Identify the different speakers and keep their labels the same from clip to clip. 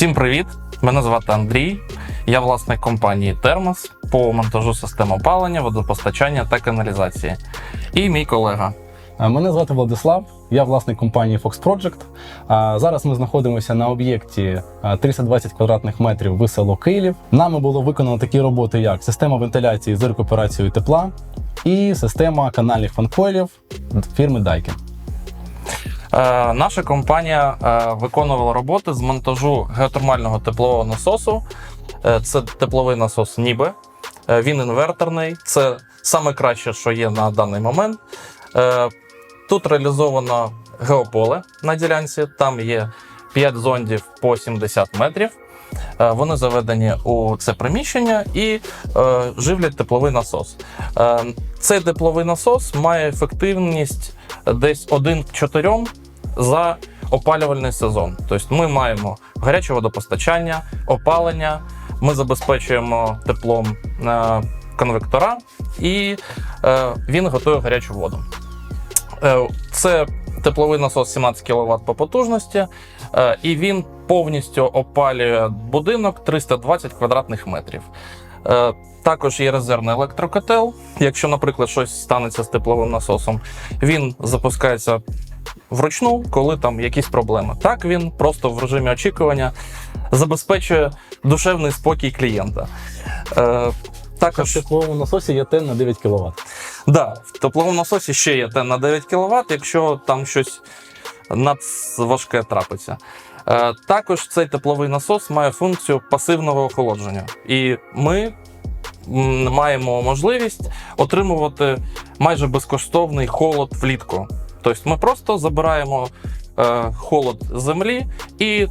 Speaker 1: Всім привіт! Мене звати Андрій. Я власник компанії Термос по монтажу систем опалення, водопостачання та каналізації. І мій колега.
Speaker 2: Мене звати Владислав, я власник компанії Fox Project. Зараз ми знаходимося на об'єкті е, 320 квадратних метрів в село Київ. Нами було виконано такі роботи, як система вентиляції з рекуперацією тепла і система канальних фанкойлів фірми Daikin.
Speaker 1: Е, наша компанія е, виконувала роботи з монтажу геотермального теплового насосу. Е, це тепловий насос Ніби. Він інверторний. Це саме краще, що є на даний момент. Тут реалізовано геополе на ділянці. Там є 5 зондів по 70 метрів. Е, Вони заведені у це приміщення і е, живлять тепловий насос. Е, цей тепловий насос має ефективність десь 1 к 4 за опалювальний сезон. Тобто ми маємо гаряче водопостачання, опалення, ми забезпечуємо теплом е, конвектора і е, він готує гарячу воду. Е, Це тепловий насос 17 кВт по потужності, е, і він повністю опалює будинок 320 квадратних метрів. Е, Також є резервний електрокотел. Якщо, наприклад, щось станеться з тепловим насосом, він запускається вручну, коли там якісь проблеми. Так він просто в режимі очікування забезпечує душевний спокій клієнта. Е,
Speaker 2: В тепловому насосі є тен на 9 кВт.
Speaker 1: Да, в тепловому насосі ще є тен на 9 кВт, якщо там щось надважке трапиться. Е, також цей тепловий насос має функцію пасивного охолодження. І ми маємо можливість отримувати майже безкоштовний холод влітку. Тобто ми просто забираємо е, холод землі і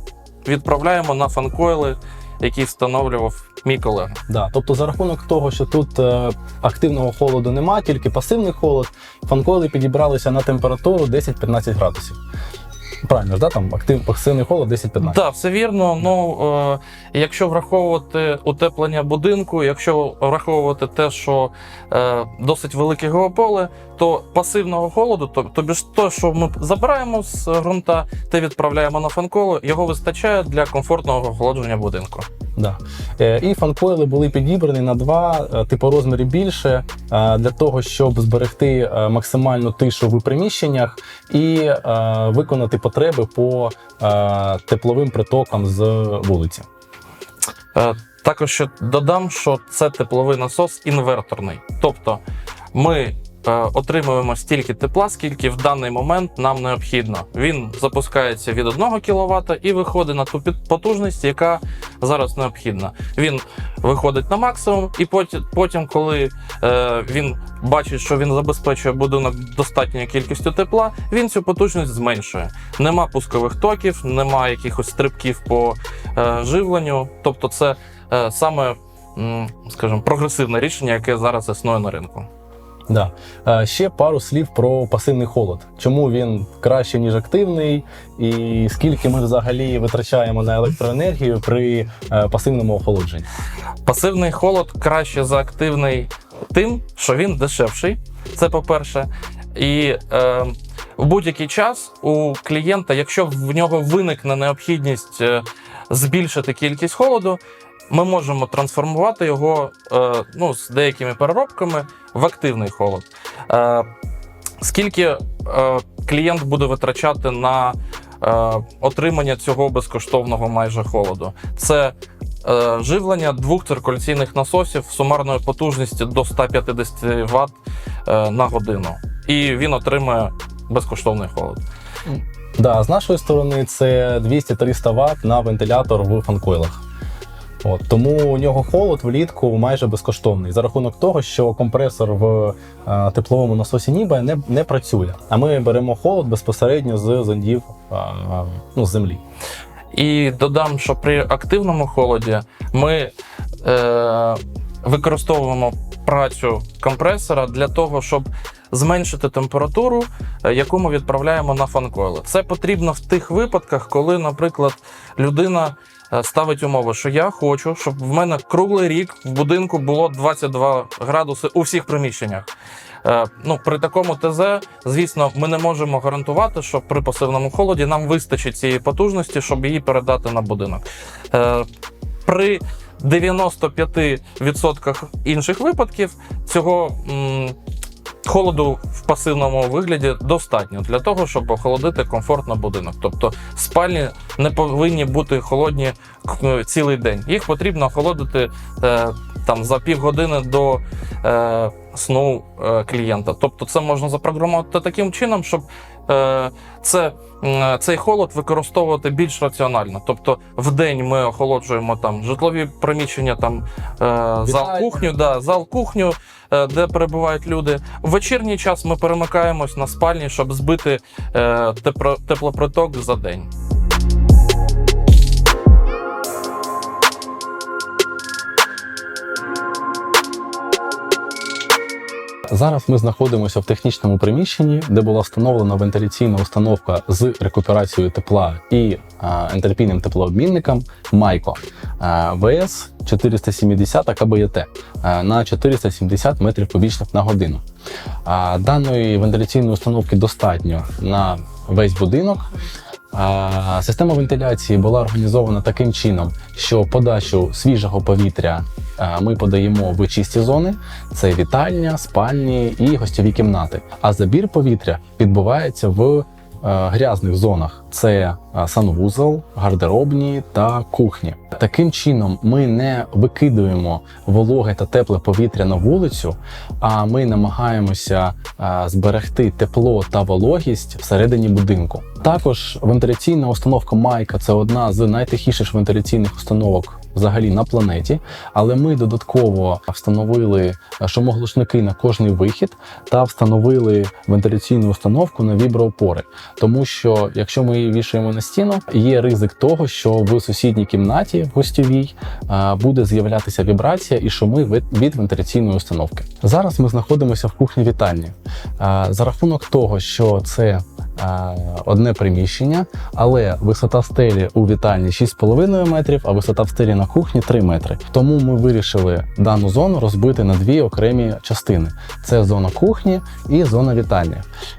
Speaker 1: відправляємо на фанкойли, які встановлював мій колега.
Speaker 2: Да. Тобто, за рахунок того, що тут е, активного холоду нема, тільки пасивний холод, фанкойли підібралися на температуру 10-15 градусів. Правильно ж, да? там актив, пасивний холод 10-15.
Speaker 1: Так, все вірно. Ну е, якщо враховувати утеплення будинку, якщо враховувати те, що е, досить велике геополе, то пасивного холоду, то, тобі ж то, що ми забираємо з ґрунта, те відправляємо на фанколу, його вистачає для комфортного охолодження будинку.
Speaker 2: Да. Е, І фанкойли були підібрані на два е, типу розміри більше е, для того, щоб зберегти максимальну тишу в приміщеннях і е, виконати потреби по е, тепловим притокам з вулиці.
Speaker 1: Е, Також ще додам, що це тепловий насос інверторний. Тобто ми е, отримуємо стільки тепла, скільки в даний момент нам необхідно. Він запускається від 1 кВт і виходить на ту потужність, яка зараз необхідна. Він виходить на максимум, і потім, коли він бачить, що він забезпечує будинок достатньою кількістю тепла, він цю потужність зменшує. Нема пускових токів, нема якихось стрибків по е, живленню. Тобто, це е, саме, скажімо, прогресивне рішення, яке зараз існує на ринку.
Speaker 2: Да. Е, Ще пару слів про пасивний холод. Чому він краще, ніж активний, і скільки ми взагалі витрачаємо на електроенергію при е, пасивному охолодженні.
Speaker 1: Пасивний холод краще за активний тим, що він дешевший. Це по-перше. І е, в будь-який час у клієнта, якщо в нього виникне необхідність е, збільшити кількість холоду, ми можемо трансформувати його е, ну, з деякими переробками в активний холод. Е, скільки е, клієнт буде витрачати на е, отримання цього безкоштовного майже холоду? Це живлення двох циркуляційних насосів сумарною потужністю до 150 Вт е, на годину. І він отримує безкоштовний холод.
Speaker 2: Да, з нашої сторони це 200-300 Вт на вентилятор в фанкойлах. От, тому у нього холод влітку майже безкоштовний за рахунок того, що компресор в е, тепловому насосі Ніба не, не працює. А ми беремо холод безпосередньо з зондів е, е, ну, з землі.
Speaker 1: І додам, що при активному холоді ми е, використовуємо працю компресора для того, щоб зменшити температуру, е, яку ми відправляємо на фанкойли. Це потрібно в тих випадках, коли, наприклад, людина е, ставить умови, що я хочу, щоб в мене круглий рік в будинку було 22 градуси у всіх приміщеннях. Е, ну, при такому ТЗ, звісно, ми не можемо гарантувати, що при пасивному холоді нам вистачить цієї потужності, щоб її передати на будинок. Е, при 95% інших випадків цього холоду в пасивному вигляді достатньо для того, щоб охолодити комфортно будинок. Тобто спальні не повинні бути холодні цілий день. Їх потрібно охолодити е, там за півгодини до е, сну е, клієнта. Тобто, це можна запрограмувати таким чином, щоб е, це, м, цей холод використовувати більш раціонально. Тобто, в день ми охолоджуємо там житлові приміщення, там е, зал кухню, да, зал кухню, е, де перебувають люди. В вечірній час ми перемикаємось на спальні, щоб збити е, тепро- теплоприток за день.
Speaker 2: Зараз ми знаходимося в технічному приміщенні, де була встановлена вентиляційна установка з рекуперацією тепла і ентальпійним теплообмінником Майко ВС 470 КБЄТ на 470 метрів кубічних на годину. Даної вентиляційної установки достатньо на весь будинок. Система вентиляції була організована таким чином, що подачу свіжого повітря ми подаємо в чисті зони: це вітальня, спальні і гостьові кімнати. А забір повітря відбувається в е, грязних зонах: це е, санвузол, гардеробні та кухні. Таким чином, ми не викидуємо вологе та тепле повітря на вулицю, а ми намагаємося е, зберегти тепло та вологість всередині будинку. Також вентиляційна установка Майка це одна з найтихіших вентиляційних установок взагалі на планеті. Але ми додатково встановили шумоглушники на кожний вихід та встановили вентиляційну установку на віброопори. Тому що якщо ми її вішаємо на стіну, є ризик того, що в сусідній кімнаті в гостьовій е, буде з'являтися вібрація і шуми від- вентиляційної установки. Зараз ми знаходимося в кухні вітальні. Е, За рахунок того, що це е, одне приміщення, але висота стелі у вітальні 6,5 метрів, а висота в стелі на кухні 3 метри. Тому ми вирішили дану зону розбити на дві окремі частини: це зона кухні і зона вітальні.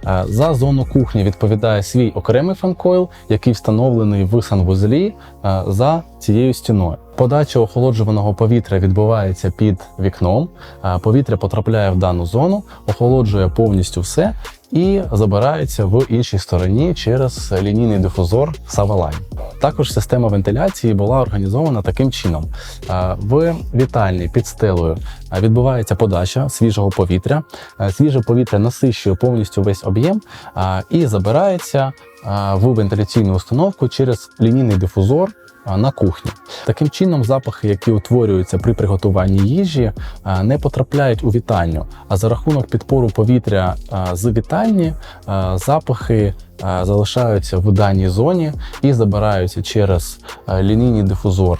Speaker 2: Е, За зону кухні відповідає свій окремий фанкойл, який встановлений в санвузлі е, за цією стіною. Подача охолоджуваного повітря відбувається під вікном. Е, Повітря потрапляє в дану зону, охолоджує повністю все і забирається в іншій стороні через лінійний дифузор Savaline. Також система вентиляції була організована таким чином: Е, в вітальні під стелею е, відбувається подача свіжого повітря. Е, Свіже повітря насищує повністю весь об'єм і забирається в вентиляційну установку через лінійний дифузор на кухні. Таким чином, запахи, які утворюються при приготуванні їжі, не потрапляють у вітальню. А за рахунок підпору повітря з вітальні запахи залишаються в даній зоні і забираються через лінійний дифузор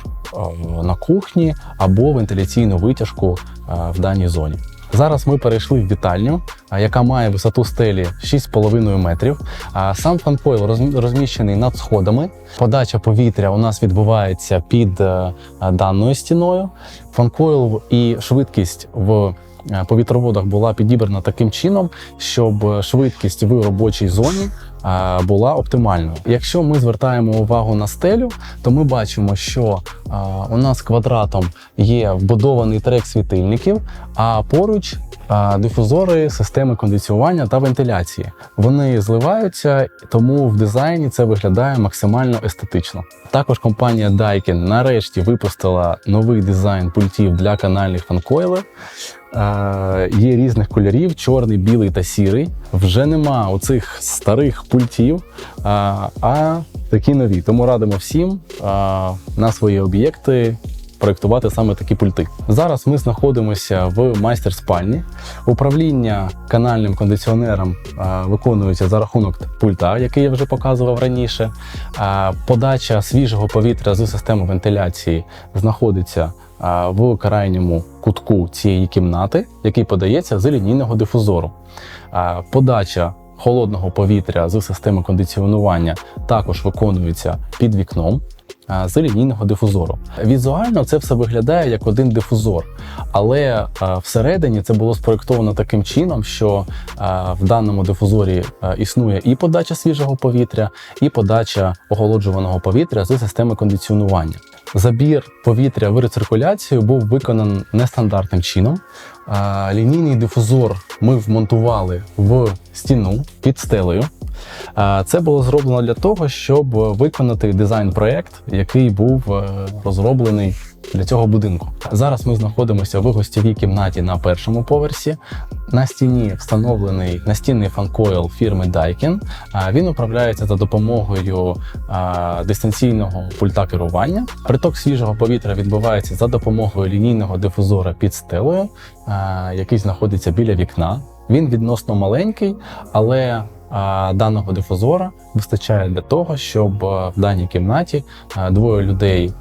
Speaker 2: на кухні або вентиляційну витяжку в даній зоні. Зараз ми перейшли в вітальню, яка має висоту стелі 6,5 метрів. Сам фанкойл розміщений над сходами. Подача повітря у нас відбувається під е, е, даною стіною. Фанкойл і швидкість в е, повітроводах була підібрана таким чином, щоб швидкість в робочій зоні була оптимальною. Якщо ми звертаємо увагу на стелю, то ми бачимо, що у нас квадратом є вбудований трек світильників, а поруч дифузори системи кондиціювання та вентиляції. Вони зливаються, тому в дизайні це виглядає максимально естетично. Також компанія Daikin нарешті випустила новий дизайн пультів для канальних фанкойлів. Є різних кольорів: чорний, білий та сірий. Вже нема оцих старих пультів, а, такі нові. Тому радимо всім на свої об'єкти проєктувати саме такі пульти. Зараз ми знаходимося в майстер-спальні. Управління канальним кондиціонером виконується за рахунок пульта, який я вже показував раніше. Подача свіжого повітря з системи вентиляції знаходиться в крайньому кутку цієї кімнати, який подається з лінійного дифузору. Подача холодного повітря з системи кондиціонування також виконується під вікном. е, з лінійного дифузору. Візуально це все виглядає як один дифузор, але е, всередині це було спроєктовано таким чином, що е, в даному дифузорі існує і подача свіжого повітря, і подача охолоджуваного повітря з системи кондиціонування. Забір повітря в рециркуляцію був виконаний нестандартним чином. Лінійний дифузор ми вмонтували в стіну під стелею. Це було зроблено для того, щоб виконати дизайн-проект, який був е, розроблений для цього будинку. Зараз ми знаходимося в гостєвій кімнаті на першому поверсі. На стіні встановлений настінний фанкойл фірми Daikin. Він управляється за допомогою дистанційного пульта керування. Приток свіжого повітря відбувається за допомогою лінійного дифузора під стелею, е, який знаходиться біля вікна. Він відносно маленький, але даного дифузора вистачає для того, щоб в даній кімнаті двоє людей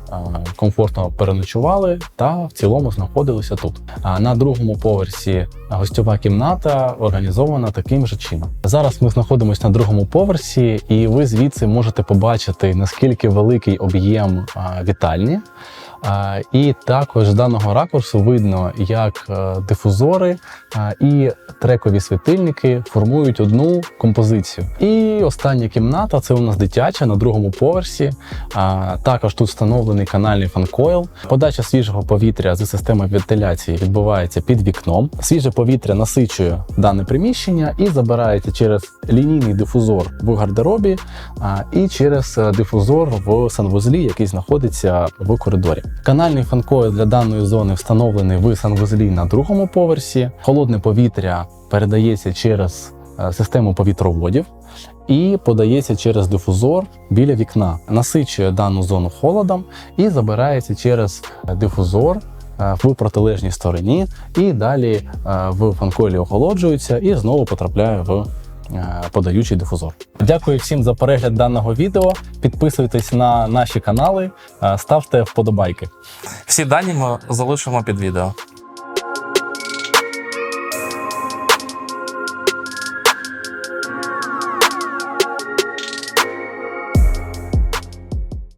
Speaker 2: комфортно переночували та в цілому знаходилися тут. А на другому поверсі гостьова кімната організована таким же чином. Зараз ми знаходимося на другому поверсі, і ви звідси можете побачити наскільки великий об'єм вітальні. І також з даного ракурсу видно, як е, дифузори і трекові світильники формують одну композицію. І остання кімната це у нас дитяча на другому поверсі. Також тут встановлений канальний фанкойл. Подача свіжого повітря з системи вентиляції відбувається під вікном. Свіже повітря насичує дане приміщення і забирається через лінійний дифузор в гардеробі і через е, дифузор в санвузлі, який знаходиться в коридорі. Канальний фанкойл для даної зони встановлений в санвузлі на другому поверсі. Холодне повітря передається через е, систему повітроводів і подається через дифузор біля вікна, насичує дану зону холодом і забирається через е, дифузор. е, В протилежній стороні, і далі в фанкойлі охолоджується і знову потрапляє в подаючий дифузор. Дякую всім за перегляд даного відео. Підписуйтесь на наші канали, е, ставте вподобайки.
Speaker 1: Всі дані ми залишимо під відео.